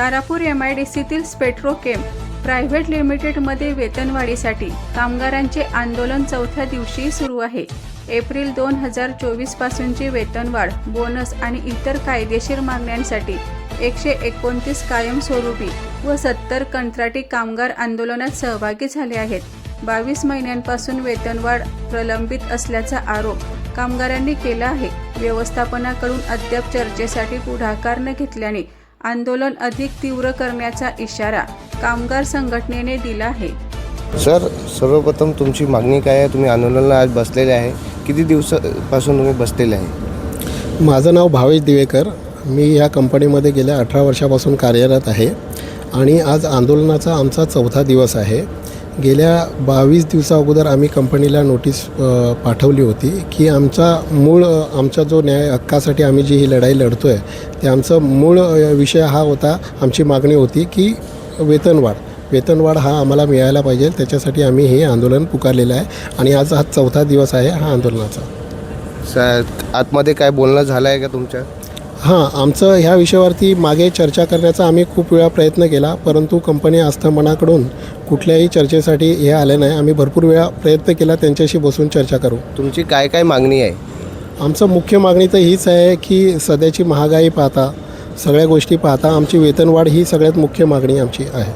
Tarapur M I D सीतील स्पेट्रोकेम private लिमिटेडमध्ये वेतनवाढीसाठी कामगारांचे आंदोलन चौथ्या दिवशी सुरू आहे. एप्रिल दोन हजार चोवीस पासूनची वेतनवाढ बोनस आणि इतर कायदेशीर मागण्यांसाठी एकशे एकोणतीस कायमस्वरूपी व सत्तर कंत्राटी कामगार आंदोलनात सहभागी झाले आहेत. बावीस महिन्यांपासून वेतनवाढ प्रलंबित असल्याचा आरोप कामगारांनी केला आहे. व्यवस्थापनाकडून अद्याप चर्चेसाठी पुढाकार न घेतल्याने आंदोलन अधिक तीव्र करण्याचा इशारा कामगार संघटनेने दिला आहे. सर सर्वप्रथम तुमची मागणी काय आहे? तुम्ही आंदोलनाला आज बसलेले आहे. किती दिवसापासून तुम्ही बसलेले आहे? माझं नाव भावेश दिवेकर. मी या कंपनीमध्ये गेल्या अठरा वर्षापासून कार्यरत आहे आणि आज आंदोलनाचा आमचा चौथा दिवस आहे. गेल्या बावीस दिवसा अगोदर आम्ही कंपनीला नोटीस पाठवली होती की आमचा मूळ आमचा जो न्याय हक्कासाठी आम्ही जी ही लढाई लढतो आहे ते आमचं मूळ विषय हा होता आमची मागणी होती की वेतनवाढ. वेतनवाढ हा आम्हाला मिळायला पाहिजे त्याच्यासाठी आम्ही हे आंदोलन पुकारलेलं आहे आणि आज हा चौथा दिवस आहे हा आंदोलनाचा. स आतमध्ये काय बोलणं झालं आहे का तुमच्या? हां आमचं ह्या विषयावरती मागे चर्चा करण्याचा आम्ही खूप वेळा प्रयत्न केला परंतु कंपनी आस्थापनाकडून कुठल्याही चर्चेसाठी हे आले नाही. आम्ही भरपूर वेळा प्रयत्न केला त्यांच्याशी बसून चर्चा करू. तुमची काय काय मागणी आहे? आमचं मुख्य मागणी तर हीच आहे की सध्याची महागाई पाहता सगळ्या गोष्टी पाहता आमची वेतनवाढ ही सगळ्यात मुख्य मागणी आमची आहे.